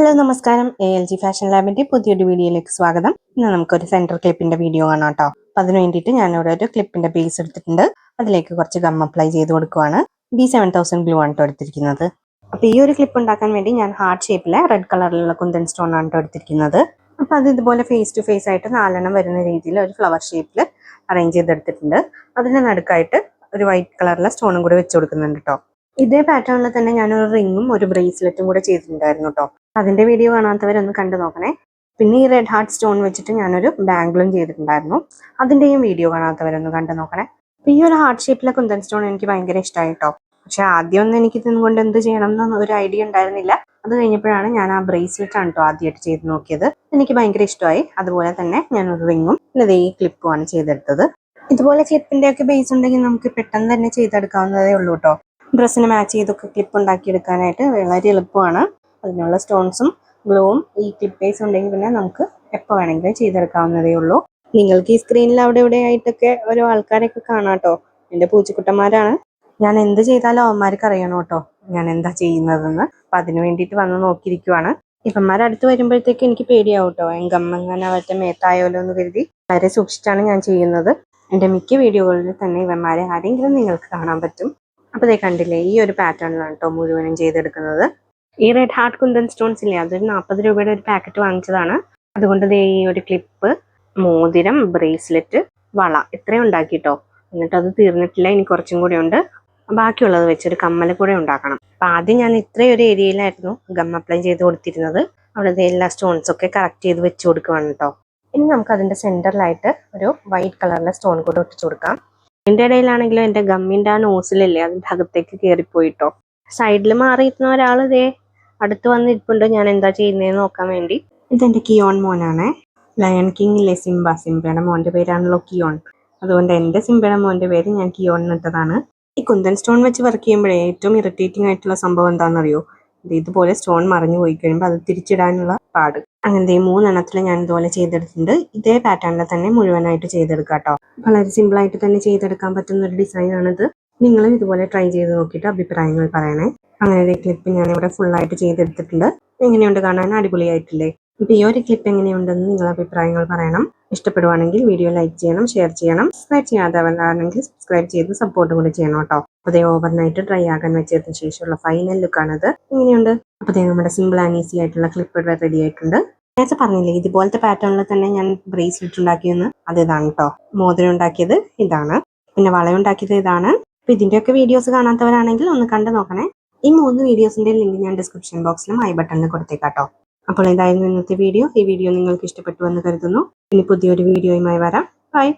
Hello നമസ്കാരം. A L G fashion ലാബിന്റെ പുതിയൊരു വീഡിയോയിലേക്ക് സ്വാഗതം. ഇന്ന് നമുക്കൊരു സെന്റർ ക്ലിപ്പിന്റെ വീഡിയോ കാണാം കേട്ടോ അപ്പൊ അതിന് വേണ്ടിയിട്ട് ഞാൻ ഇവിടെ ഒരു ക്ലിപ്പിന്റെ ബേസ് എടുത്തിട്ടുണ്ട്. അതിലേക്ക് കുറച്ച് ഗം അപ്ലൈ ചെയ്ത് കൊടുക്കുവാണ്. ബി സെവൻ തൗസൻഡ് ഗ്ലൂ ആണ് എടുത്തിരിക്കുന്നത്. അപ്പൊ ഈ ഒരു ക്ലിപ്പ് ഉണ്ടാക്കാൻ വേണ്ടി ഞാൻ ഹാർട്ട് ഷേപ്പിലെ റെഡ് കളറിലുള്ള കുന്തൻ സ്റ്റോൺ ആണ് എടുത്തിരിക്കുന്നത്. അപ്പൊ അത് ഇതുപോലെ ഫേസ് ടു ഫേസ് ആയിട്ട് നാലെണ്ണം വരുന്ന രീതിയിൽ ഒരു ഫ്ലവർ ഷേപ്പിൽ അറേഞ്ച് ചെയ്തെടുത്തിട്ടുണ്ട്. അതിന്റെ നടുക്കായിട്ട് ഒരു വൈറ്റ് കളറിലെ സ്റ്റോണും കൂടെ വെച്ച് കൊടുക്കുന്നുണ്ട് കേട്ടോ ഇതേ പാറ്റേണിൽ തന്നെ ഞാനൊരു റിങ്ങും ഒരു ബ്രേസ്ലെറ്റും കൂടെ ചെയ്തിട്ടുണ്ടായിരുന്നു കേട്ടോ അതിന്റെ വീഡിയോ കാണാത്തവരൊന്ന് കണ്ടു നോക്കണേ. പിന്നെ ഈ റെഡ് ഹാർട്ട് സ്റ്റോൺ വെച്ചിട്ട് ഞാനൊരു ബാംഗിളും ചെയ്തിട്ടുണ്ടായിരുന്നു. അതിന്റെയും വീഡിയോ കാണാത്തവരൊന്ന് കണ്ടു നോക്കണേ. അപ്പൊ ഈ ഒരു ഹാർട്ട് ഷേപ്പിലെ കുന്തൻ സ്റ്റോൺ എനിക്ക് ഭയങ്കര ഇഷ്ടമായി കേട്ടോ പക്ഷെ ആദ്യം ഒന്നും എനിക്ക് ഇതുകൊണ്ട് എന്ത് ചെയ്യണം എന്ന് ഒരു ഐഡിയ ഉണ്ടായിരുന്നില്ല. അത് കഴിഞ്ഞപ്പോഴാണ് ഞാൻ ആ ബ്രേസ്ലെറ്റ് ആണ് കേട്ടോ ആദ്യമായിട്ട് ചെയ്ത് നോക്കിയത്. എനിക്ക് ഭയങ്കര ഇഷ്ടമായി. അതുപോലെ തന്നെ ഞാൻ ഒരു റിങ്ങും പിന്നെ ഈ ക്ലിപ്പുമാണ് ചെയ്തെടുത്തത്. ഇതുപോലെ ക്ലിപ്പിന്റെ ഒക്കെ ബേസ് ഉണ്ടെങ്കിൽ നമുക്ക് പെട്ടെന്ന് തന്നെ ചെയ്തെടുക്കാവുന്നതേ ഉള്ളൂ കേട്ടോ ഡ്രസ്സിന് മാച്ച് ചെയ്തൊക്കെ ക്ലിപ്പ് ഉണ്ടാക്കിയെടുക്കാനായിട്ട് വളരെ എളുപ്പമാണ്. അതിനുള്ള സ്റ്റോൺസും ഗ്ലോവും ഈ ക്ലിപ്പ് പേസ് ഉണ്ടെങ്കിൽ പിന്നെ നമുക്ക് എപ്പോൾ വേണമെങ്കിലും ചെയ്തെടുക്കാവുന്നതേ ഉള്ളൂ. നിങ്ങൾക്ക് ഈ സ്ക്രീനിൽ അവിടെ ഇവിടെ ആയിട്ടൊക്കെ ഓരോ ആൾക്കാരൊക്കെ കാണാം കേട്ടോ. എന്റെ പൂച്ചക്കുട്ടന്മാരാണ്. ഞാൻ എന്ത് ചെയ്താലും അവന്മാർക്ക് അറിയണം കേട്ടോ. ഞാൻ എന്താ ചെയ്യുന്നതെന്ന്. അപ്പം അതിന് വേണ്ടിയിട്ട് വന്ന് നോക്കിയിരിക്കുവാണ്. ഇവന്മാർ അടുത്ത് വരുമ്പോഴത്തേക്ക് എനിക്ക് പേടിയാവും കേട്ടോ. എങ്കമ്മങ്ങനെ അവരുടെ മേത്തായാലോ എന്ന് കരുതി വളരെ സൂക്ഷിച്ചാണ് ഞാൻ ചെയ്യുന്നത്. എന്റെ മിക്ക വീഡിയോകളിൽ തന്നെ ഇവന്മാരെ ആരെങ്കിലും നിങ്ങൾക്ക് കാണാൻ പറ്റും. അപ്പോൾ കണ്ടില്ലേ ഈ ഒരു പാറ്റേണിലാണ് കേട്ടോ മുഴുവനും ചെയ്തെടുക്കുന്നത്. ഈ റെഡ് ഹാർട്ട് കുന്തൻ സ്റ്റോൺസ് ഇല്ലേ? അതൊരു നാൽപ്പത് രൂപയുടെ ഒരു പാക്കറ്റ് വാങ്ങിച്ചതാണ്. അതുകൊണ്ട് ദേ ഈ ഒരു ക്ലിപ്പ് മോതിരം ബ്രേസ്ലെറ്റ് വള ഇത്രയും ഉണ്ടാക്കിട്ടോ. എന്നിട്ട് അത് തീർന്നിട്ടില്ല ഇനി കുറച്ചും കൂടി ഉണ്ട്. ബാക്കിയുള്ളത് വെച്ചൊരു കമ്മൽ കൂടെ ഉണ്ടാക്കണം. അപ്പൊ ആദ്യം ഞാൻ ഇത്രയും ഒരു ഏരിയയിലായിരുന്നു ഗം അപ്ലൈ ചെയ്ത് കൊടുത്തിരുന്നത്. അവിടെ എല്ലാ സ്റ്റോൺസ് ഒക്കെ കറക്റ്റ് ചെയ്ത് വെച്ച് കൊടുക്കുവാണ് കേട്ടോ ഇനി നമുക്ക് അതിന്റെ സെന്ററിലായിട്ട് ഒരു വൈറ്റ് കളറിലെ സ്റ്റോൺ കൂടെ ഒട്ടിച്ചു കൊടുക്കാം. എന്റെ ഇടയിലാണെങ്കിലും എന്റെ ഗമ്മിന്റെ ആ നോസിലല്ലേ അതിന്റെ അകത്തേക്ക് കയറിപ്പോയിട്ടോ സൈഡിൽ മാറിയിരുന്ന ഒരാൾ ഇതേ അടുത്ത് വന്നിരിപ്പുണ്ട്. ഞാൻ എന്താ ചെയ്യുന്നതെന്ന് നോക്കാൻ വേണ്ടി. ഇതെന്റെ കിയോൺ മോനാണ്. ലയൺ കിങ് ഇല്ലേ സിംബ. സിംബയുടെ മോന്റെ പേരാണല്ലോ കിയോൺ. അതുകൊണ്ട് എന്റെ സിംബയുടെ മോന്റെ പേര് ഞാൻ കിയോൺ എന്നിട്ടതാണ് ഈ കുന്തൻ സ്റ്റോൺ വെച്ച് വർക്ക് ചെയ്യുമ്പോഴേ ഏറ്റവും ഇറിറ്റേറ്റിംഗ് ആയിട്ടുള്ള സംഭവം എന്താണെന്നറിയോ? ഇത് ഇതുപോലെ സ്റ്റോൺ മറിഞ്ഞു പോയി കഴിയുമ്പോൾ അത് തിരിച്ചിടാനുള്ള പാട്. അങ്ങനത്തെ മൂന്നെണ്ണത്തിൽ ഞാൻ ഇതുപോലെ ചെയ്തെടുത്തിട്ടുണ്ട്. ഇതേ പാറ്റേണിൽ തന്നെ മുഴുവനായിട്ട് ചെയ്തെടുക്കാം കേട്ടോ. വളരെ സിമ്പിൾ ആയിട്ട് തന്നെ ചെയ്തെടുക്കാൻ പറ്റുന്ന ഒരു ഡിസൈൻ ആണിത്. നിങ്ങളും ഇതുപോലെ ട്രൈ ചെയ്ത് നോക്കിയിട്ട് അഭിപ്രായങ്ങൾ പറയണേ. അങ്ങനെ ഒരു ക്ലിപ്പ് ഞാൻ ഇവിടെ ഫുൾ ആയിട്ട് ചെയ്തെടുത്തിട്ടുണ്ട്. എങ്ങനെയുണ്ട് കാണാൻ? അടിപൊളിയായിട്ടില്ലേ? ഇപ്പൊ ഈ ഒരു ക്ലിപ്പ് എങ്ങനെയുണ്ടെന്ന് നിങ്ങൾ അഭിപ്രായങ്ങൾ പറയണം. ഇഷ്ടപ്പെടുവാണെങ്കിൽ വീഡിയോ ലൈക്ക് ചെയ്യണം ഷെയർ ചെയ്യണം. സബ്സ്ക്രൈബ് ചെയ്യാത്തവരാണെങ്കിൽ സബ്സ്ക്രൈബ് ചെയ്ത് സപ്പോർട്ട് കൂടി ചെയ്യണം കേട്ടോ. അതേ ഓവർനൈറ്റ് ഡ്രൈ ആകാൻ വെച്ചതിന് ശേഷമുള്ള ഫൈനൽ ലുക്കാണിത് എങ്ങനെയുണ്ട്? അപ്പൊ നമ്മുടെ സിമ്പിൾ ആൻഡ് ഈസി ആയിട്ടുള്ള ക്ലിപ്പ് ഇവിടെ റെഡി ആയിട്ടുണ്ട്. നേരത്തെ പറഞ്ഞില്ലേ ഇതുപോലത്തെ പാറ്റേണിൽ തന്നെ ഞാൻ ബ്രേസ്ലെറ്റ് ഉണ്ടാക്കിയെന്ന് അത് ഇതാണ് കേട്ടോ മോതിരം ഉണ്ടാക്കിയത് ഇതാണ്. പിന്നെ വളയുണ്ടാക്കിയത് ഇതാണ്. അപ്പൊ ഇതിന്റെയൊക്കെ വീഡിയോസ് കാണാത്തവരാണെങ്കിൽ ഒന്ന് കണ്ടു നോക്കണേ. ഈ മൂന്ന് വീഡിയോസിന്റെ ലിങ്ക് ഞാൻ ഡിസ്ക്രിപ്ഷൻ ബോക്സിലും ഐ ബട്ടണിൽ കൊടുത്തേക്കാട്ടോ. അപ്പോൾ ഇതായിരുന്നു ഇന്നത്തെ വീഡിയോ? ഈ വീഡിയോ നിങ്ങൾക്ക് ഇഷ്ടപ്പെട്ടു എന്ന് കരുതുന്നു. ഇനി പുതിയൊരു വീഡിയോയുമായി വരാം. ബൈ